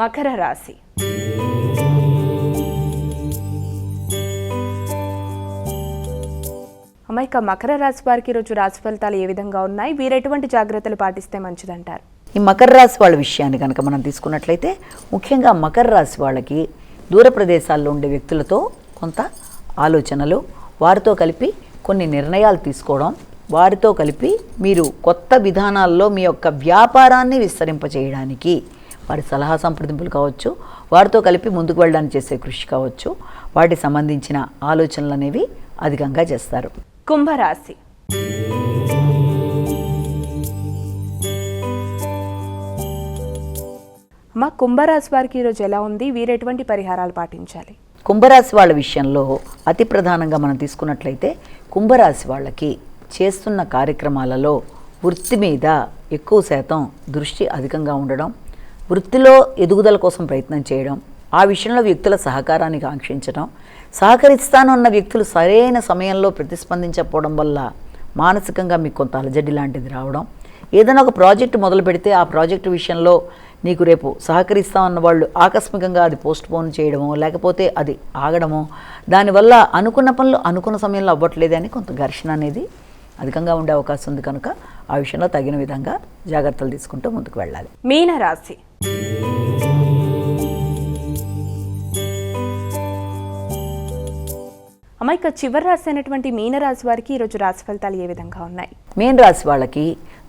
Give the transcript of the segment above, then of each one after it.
మకర రాశి. అమ్మ మకర రాశి వారికి ఈరోజు రాశి ఫలితాలు ఏ విధంగా ఉన్నాయి? వీరు ఎటువంటి జాగ్రత్తలు పాటిస్తే మంచిదంటారు? ఈ మకర రాశి వాళ్ళ విషయాన్ని కనుక మనం తీసుకున్నట్లయితే ముఖ్యంగా మకర రాశి వాళ్ళకి దూర ప్రదేశాల్లో ఉండే వ్యక్తులతో కొంత ఆలోచనలు వారితో కలిపి కొన్ని నిర్ణయాలు తీసుకోవడం వారితో కలిపి మీరు కొత్త విధానాల్లో మీ యొక్క వ్యాపారాన్ని విస్తరింపచేయడానికి వారి సలహా సంప్రదింపులు కావచ్చు వారితో కలిపి ముందుకు వెళ్ళడానికి చేసే కృషి కావచ్చు వాటికి సంబంధించిన ఆలోచనలు అనేవి అధికంగా చేస్తారు. కుంభరాశి. అమ్మ కుంభరాశి వారికి ఈరోజు ఎలా ఉంది? వీరు ఎటువంటి పరిహారాలు పాటించాలి? కుంభరాశి వాళ్ళ విషయంలో అతి ప్రధానంగా మనం తీసుకున్నట్లయితే కుంభరాశి వాళ్ళకి చేస్తున్న కార్యక్రమాలలో వృత్తి మీద ఎక్కువ శాతం దృష్టి అధికంగా ఉండడం వృత్తిలో ఎదుగుదల కోసం ప్రయత్నం చేయడం ఆ విషయంలో వ్యక్తుల సహకారాన్ని కాంక్షించడం సహకరిస్తానన్న వ్యక్తులు సరైన సమయంలో ప్రతిస్పందించకపోవడం వల్ల మానసికంగా మీకు కొంత అలజడి లాంటిది రావడం. ఏదైనా ఒక ప్రాజెక్ట్ మొదలు పెడితే ఆ ప్రాజెక్టు విషయంలో నీకు రేపు సహకరిస్తామన్న వాళ్ళు ఆకస్మికంగా అది పోస్ట్ పోన్ చేయడమో లేకపోతే అది ఆగడమో దానివల్ల అనుకున్న పనులు అనుకున్న సమయంలో అవ్వట్లేదని కొంత ఘర్షణ అనేది అధికంగా ఉండే అవకాశం ఉంది కనుక ఆ విషయంలో తగిన విధంగా జాగ్రత్తలు తీసుకుంటూ ముందుకు వెళ్ళాలి. మీన రాశి అమ్మ ఇక చివరి రాశి అయినటువంటి మీన రాశి వారికి ఈరోజు రాశి ఫలితాలు ఏ విధంగా ఉన్నాయి? మేన్ రాశి వాళ్ళకి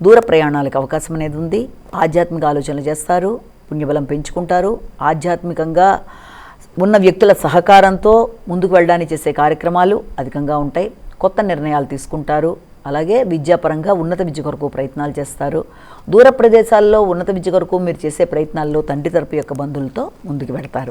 దూర ప్రయాణాలకు అవకాశం అనేది ఉంది. ఆధ్యాత్మిక ఆలోచనలు చేస్తారు పుణ్యబలం పెంచుకుంటారు. ఆధ్యాత్మికంగా ఉన్న వ్యక్తుల సహకారంతో ముందుకు వెళ్ళడానికి చేసే కార్యక్రమాలు అధికంగా ఉంటాయి. కొత్త నిర్ణయాలు తీసుకుంటారు. అలాగే విద్యాపరంగా ఉన్నత విద్య కొరకు ప్రయత్నాలు చేస్తారు. దూర ప్రదేశాల్లో ఉన్నత విద్య కొరకు మీరు చేసే ప్రయత్నాల్లో తండ్రి తరపు యొక్క బంధువులతో ముందుకు వెడతారు